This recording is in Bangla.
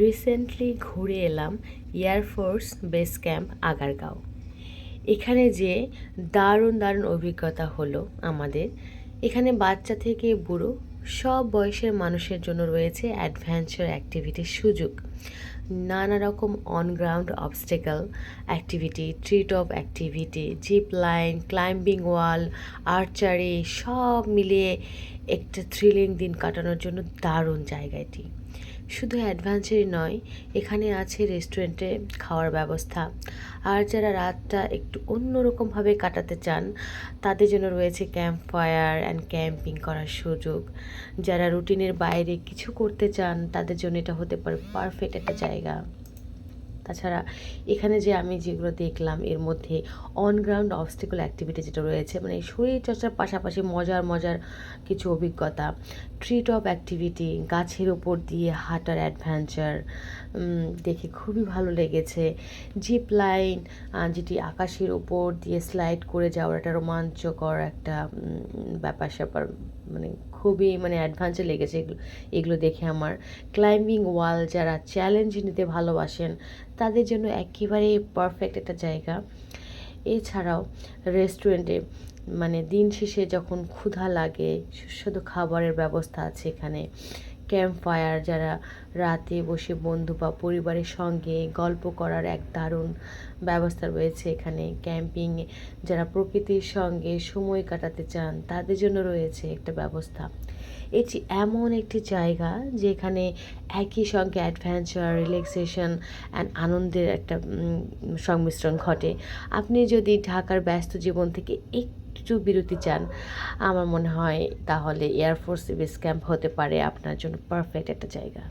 রিসেন্টলি ঘুরে এলাম এয়ারফোর্স বেস ক্যাম্প আগারগাঁও। এখানে যে দারুণ দারুণ অভিজ্ঞতা হলো আমাদের। এখানে বাচ্চা থেকে বুড়ো সব বয়সের মানুষের জন্য রয়েছে অ্যাডভেঞ্চার অ্যাক্টিভিটির সুযোগ। নানা রকম on ground obstacle activity tree top activity zip line climbing wall archery সব মিলিয়ে একটা থ্রিলিং দিন কাটানোর জন্য দারুণ জায়গাটি। শুধু অ্যাডভেঞ্চারই নয়, এখানে আছে রেস্টুরেন্টে খাওয়ার ব্যবস্থা। আর যারা রাতটা একটু অন্যরকমভাবে কাটাতে চান, তাদের জন্য রয়েছে ক্যাম্প ফায়ার অ্যান্ড ক্যাম্পিং করার সুযোগ। যারা রুটিনের বাইরে কিছু করতে চান, তাদের জন্য এটা হতে পারে পারফেক্ট একটা জায়গা। তাছাড়া এখানে যে আমি যেগুলো দেখলাম, এর মধ্যে অনগ্রাউন্ড অবস্টিকল অ্যাক্টিভিটি যেটা রয়েছে মানে শরীরচর্চার পাশাপাশি মজার মজার কিছু অভিজ্ঞতা ট্রি টপ অ্যাক্টিভিটি গাছের ওপর দিয়ে হাঁটার অ্যাডভেঞ্চার দেখে খুবই ভালো লেগেছে। জিপ লাইন যেটি আকাশের ওপর দিয়ে স্লাইড করে যাওয়ার একটা রোমাঞ্চকর একটা ব্যাপার স্যাপার মানে খুবই মানে অ্যাডভেঞ্চার লেগেছে এগুলো এগুলো দেখে আমার। ক্লাইম্বিং ওয়াল যারা চ্যালেঞ্জ নিতে ভালোবাসেন তাদের জন্য একেবারে পারফেক্ট একটা জায়গা। এছাড়াও রেস্টুরেন্টে মানে দিন শেষে যখন ক্ষুধা লাগে, সুস্বাদু খাবারের ব্যবস্থা আছে এখানে। ক্যাম্প ফায়ার যারা রাতে বসে বন্ধু বা পরিবারের সঙ্গে গল্প করার এক দারুণ ব্যবস্থা রয়েছে এখানে। ক্যাম্পিং যারা প্রকৃতির সঙ্গে সময় কাটাতে চান, তাদের জন্য রয়েছে একটা ব্যবস্থা। এটি এমন একটি জায়গা যেখানে একই সঙ্গে অ্যাডভেঞ্চার রিল্যাক্সেশন অ্যান্ড আনন্দের একটা সংমিশ্রণ ঘটে। আপনি যদি ঢাকার ব্যস্ত জীবন থেকে একটু বিরতি চান। আমার মনে হয় তাহলে এয়ারফোর্স বেস ক্যাম্প হতে পারে আপনার জন্য পারফেক্ট একটা জায়গা।